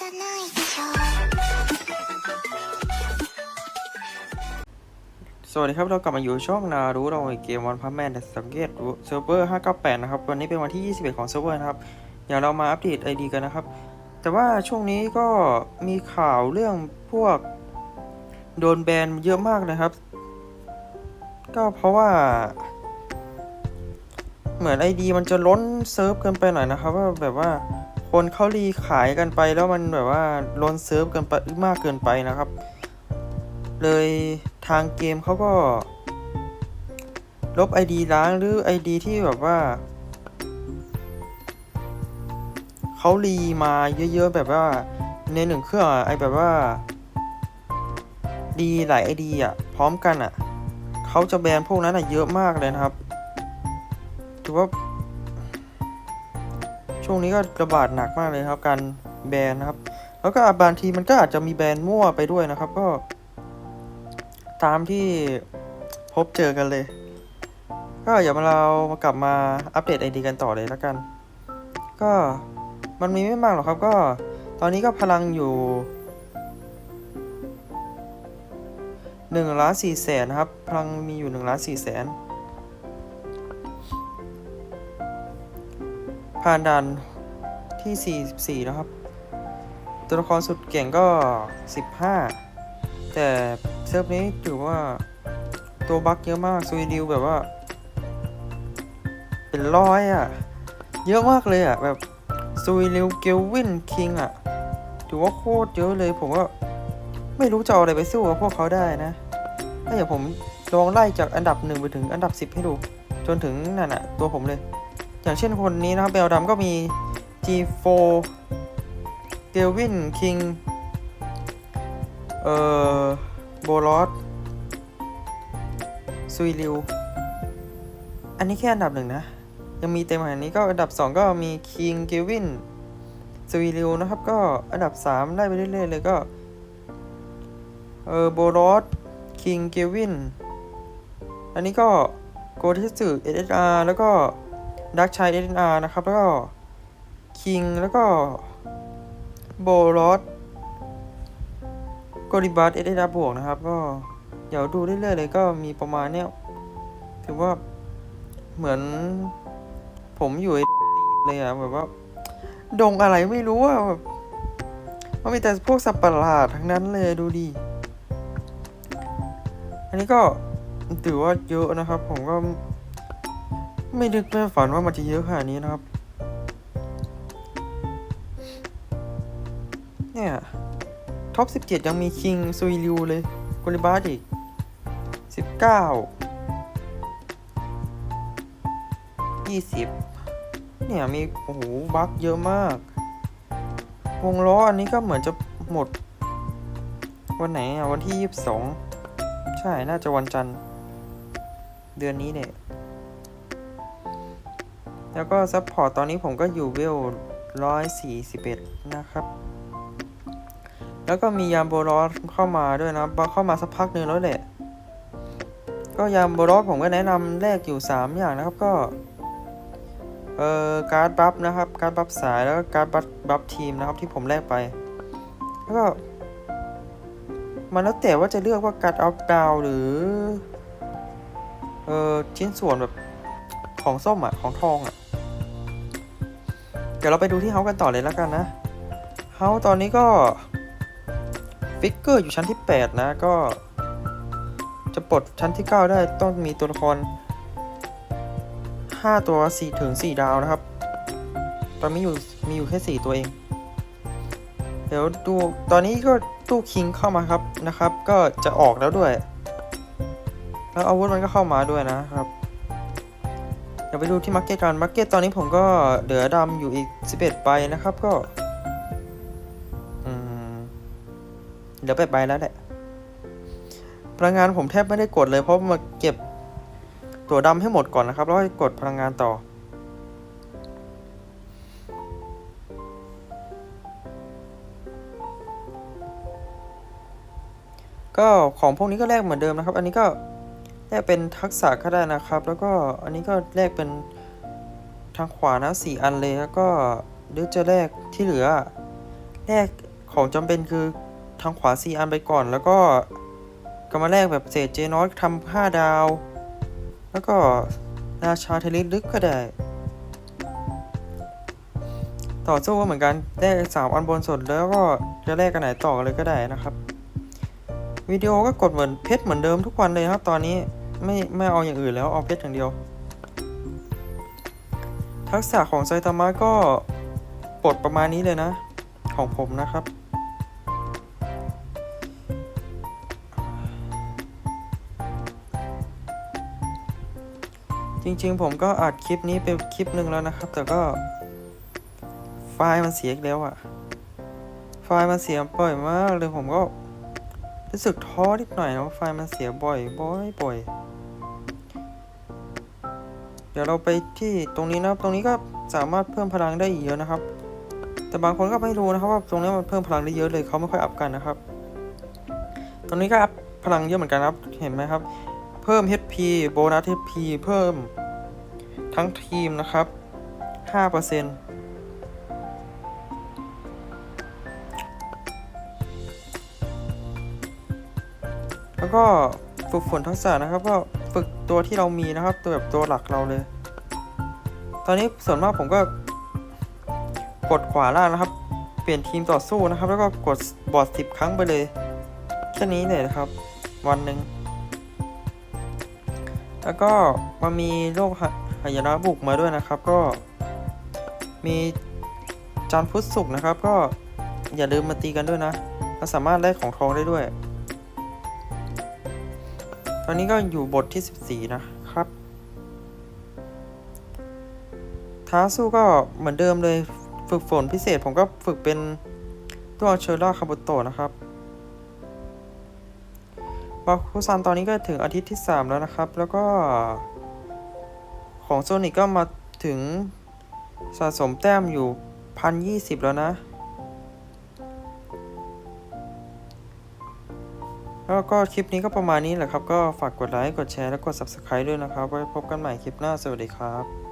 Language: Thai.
สวัสดีครับ เรากลับมาอยู่ช่องนารู้เราเกมวันพัมแมนแต่สังเกตเซิร์ฟเวอร์ 598 นะครับ วันนี้เป็นวันที่ 21 ของเซิร์ฟเวอร์นะครับ เดี๋ยเรามาอัปเดตไอดีกันนะครับ แต่ว่าช่วงนี้ก็มีข่าวเรื่องพวกโดนแบนเยอะมากนะครับ ก็เพราะว่า เหมือนไอดีมันจะล้นเซิร์ฟเกินไปหน่อยนะครับ ว่าแบบว่า คนเขารีขายกันไปแล้วมันแบบว่าล้นเซิร์ฟเกินไปมากเกินไปนะครับ เลยทางเกมเขาก็ ลบ ID ล้างหรือ ID ที่แบบว่าเขารีมาเยอะๆแบบว่าในหนึ่งเครื่องไอแบบว่าดีหลาย ID อะ พร้อมกันอะเขาจะแบนพวกนั้นอะเยอะมากเลยนะครับ ถือว่า ช่วงนี้ก็ระบาดหนักมากเลยครับ การแบนนะครับ แล้วก็บางทีมันก็อาจจะมีแบนมั่วไปด้วยนะครับ ก็ ตามที่พบเจอกันเลย ก็อย่ามาเรามากลับมาอัปเดตไอดีกันต่อเลยแล้วกัน ก็มันมีไม่มากหรอกครับ ก็ตอนนี้ก็พลังอยู่หนึ่งล้านสี่แสนนะครับ พลังมีอยู่หนึ่งล้านสี่แสน ผ่านด่านที่ 44นะครับ ตัวละครสุดเก่งก็ 15 แต่เซิร์ฟนี้ถือว่าตัวบั๊กเยอะมากซูยดิวแบบว่า เป็นร้อยอะ่ะ เยอะมากเลยอะ่ะ แบบซูยดิวเกลวินคิงอะถือว่าโคตรเยอะเลยผมว่าไม่รู้จะเอาอะไรไปสู้กับพวกเขาได้นะถ้าอย่างผมลองไล่จากอันดับหนึ่งไปถึงอันดับ10ให้ดู จนถึงนั่นอะตัวผมเลย อย่างเช่นคนนี้นะครับเบลดำก็มี G4 เกลวินคิงเอ่อโบลอสซุยริว อันนี้แค่อันดับหนึ่งนะ ยังมีเต็มขนาดนี้ก็อันดับ 2 ก็มีคิงเกลวินซุยริวนะครับ ก็อันดับ 3ได้ไปเรื่อยๆเลยก็ เออโบลอสคิงเกลวิน อันนี้ก็โกทิสึ SSR แล้วก็ ดักชัย SSR นอาร์นะครับ แล้วก็คิงแล้วก็โบลอสกริบัตเอเดบวกนะครับ ก็เดี๋ยวดูเรื่อยๆเลยก็มีประมาณเนี้ยถือว่าเหมือนผมอยู่ไอ้เลยอะแบบว่า ดงอะไรไม่รู้อะแบบมันมีแต่พวกสัประหลาดทั้งนั้นเลยดูดิอันนี้ก็ถือว่าเยอะนะครับ ผมก็ ไม่นึกไม่ฝันว่ามันจะเยอะขนาดนี้นะครับ เนี่ยท็อป 17 ยังมีคิงซุยริวเลยกุลิบาสอีก 19 20 เนี่ยมี โอ้โห บัคเยอะมาก วงล้ออันนี้ก็เหมือนจะหมด วันไหนอะ วันที่ 22 ใช่ น่าจะวันจันทร์ เดือนนี้เนี่ย แล้วก็ซัพพอร์ตตอนนี้ผมก็อยู่เวล141นะครับ แล้วก็มียามโบรอสเข้ามาด้วยนะเข้ามาสักพักหนึ่งแล้วแหละ ก็ยามโบรอสผมก็แนะนำแรกอยู่ 3 อย่างนะครับก็ เอ่อ การ์ดบัฟนะครับ การ์ดบัฟสายแล้วก็การ์ดบัฟบัฟทีมนะครับที่ผมแลกไป แล้วก็ มันแล้วแต่ว่าจะเลือกว่าการ์ดเอาดาวหรือ เอ่อ ชิ้นส่วนแบบของส้มอะ ของทองอะ เดี๋ยวเราไปดูที่เฮากันต่อเลยแล้วกันนะ เฮาตอนนี้ก็ฟิกเกอร์อยู่ชั้นที่ 8 นะก็ จะปลดชั้นที่ 9 ได้ต้องมีตัวละคร 5 ตัว4ถึง 4 ดาวนะครับ ตอนนี้อยู่มีอยู่แค่ 4 ตัวเอง เดี๋ยวดูตอนนี้ก็ตู้คิงเข้ามาครับนะครับ ก็จะออกแล้วด้วย แล้วอาวุธมันก็เข้ามาด้วยนะครับ ไปดูที่มาร์เก็ตกันมาร์เก็ตตอนนี้ผมก็เหลือดำอยู่อีก 11ใบนะครับก็อืมเดี๋ยวไปไปแล้วแหละพลังงานผมแทบไม่ได้กดเลยเพราะมาเก็บตัวดำให้หมดก่อนนะครับ แล้วค่อยกดพลังงานต่อ ก็ของพวกนี้ก็แลกเหมือนเดิมนะครับ อันนี้ก็ แลกเป็นทักษะก็ได้นะครับ แล้วก็อันนี้ก็แลกเป็นทางขวานะสี่อันเลยแล้วก็หรือจะแลกที่เหลือแลกของจำเป็นคือทางขวา4อันไปก่อน แล้วก็กำมาแรกแบบเศษเจนอสทำ5ดาว แล้วก็ราชาเทลิสลึกก็ได้ ต่อสู้ก็เหมือนกันได้สามอันบนสุดแล้วก็จะแลกกันไหนต่อเลยก็ได้นะครับวิดีโอก็กดเหมือนเพชรเหมือนเดิมทุกวันเลยครับตอนนี้ ไม่ไม่เอาอย่างอื่นแล้วเอาเพชรอย่างเดียว ทักษะของไซตามะก็ปลดประมาณนี้เลยนะ ของผมนะครับ จริงๆผมก็อัดคลิปนี้เป็นคลิปหนึ่งแล้วนะครับ แต่ก็ ไฟล์มันเสียอีกแล้วอะไฟล์มันเสียบ่อยมากเลยผมก็รู้สึกท้อนิดหน่อยนะว่าไฟล์มันเสียบ่อยบ่อยบ่อย เดี๋ยวเราไปที่ตรงนี้นะครับ ตรงนี้ก็สามารถเพิ่มพลังได้อีกเยอะนะครับ แต่บางคนก็ไม่รู้นะครับว่าตรงนี้มันเพิ่มพลังได้เยอะเลยเขาไม่ค่อยอัพกันนะครับ ตรงนี้ก็อัพพลังเยอะเหมือนกันครับ เห็นไหมครับ เพิ่ม HP โบนัส HP เพิ่มทั้งทีมนะครับ 5%แล้วก็ ฝึกฝนทักษะนะครับก็ฝึกตัวที่เรามีนะครับ ตัวแบบตัวหลักเราเลย ตอนนี้ส่วนมากผมก็กดขวาล่างนะครับ เปลี่ยนทีมต่อสู้นะครับ แล้วก็กดบอร์ดสิบครั้งไปเลยแค่นี้เลยนะครับ วันหนึ่งแล้วก็มามีโรคหายนะบุกมาด้วยนะครับ ก็มีจันทร์พุทธศุกร์นะครับ ก็อย่าลืมมาตีกันด้วยนะเราสามารถได้ของทองได้ด้วย ตอนนี้ก็อยู่บทที่ 14 นะครับ ท้าสู้ก็เหมือนเดิมเลยฝึกฝนพิเศษผมก็ฝึกเป็นตัวเชอร่าคาบุโตะนะครับบาคุซันตอนนี้ก็ถึงอาทิตย์ที่ 3 แล้วนะครับ แล้วก็ของโซนิกก็มาถึงสะสมแต้มอยู่ 1,020 แล้วนะ แล้วก็คลิปนี้ก็ประมาณนี้แหละครับ ก็ฝากกดไลค์ กดแชร์ และกด Subscribe ด้วยนะครับ ไว้พบกันใหม่คลิปหน้า สวัสดีครับ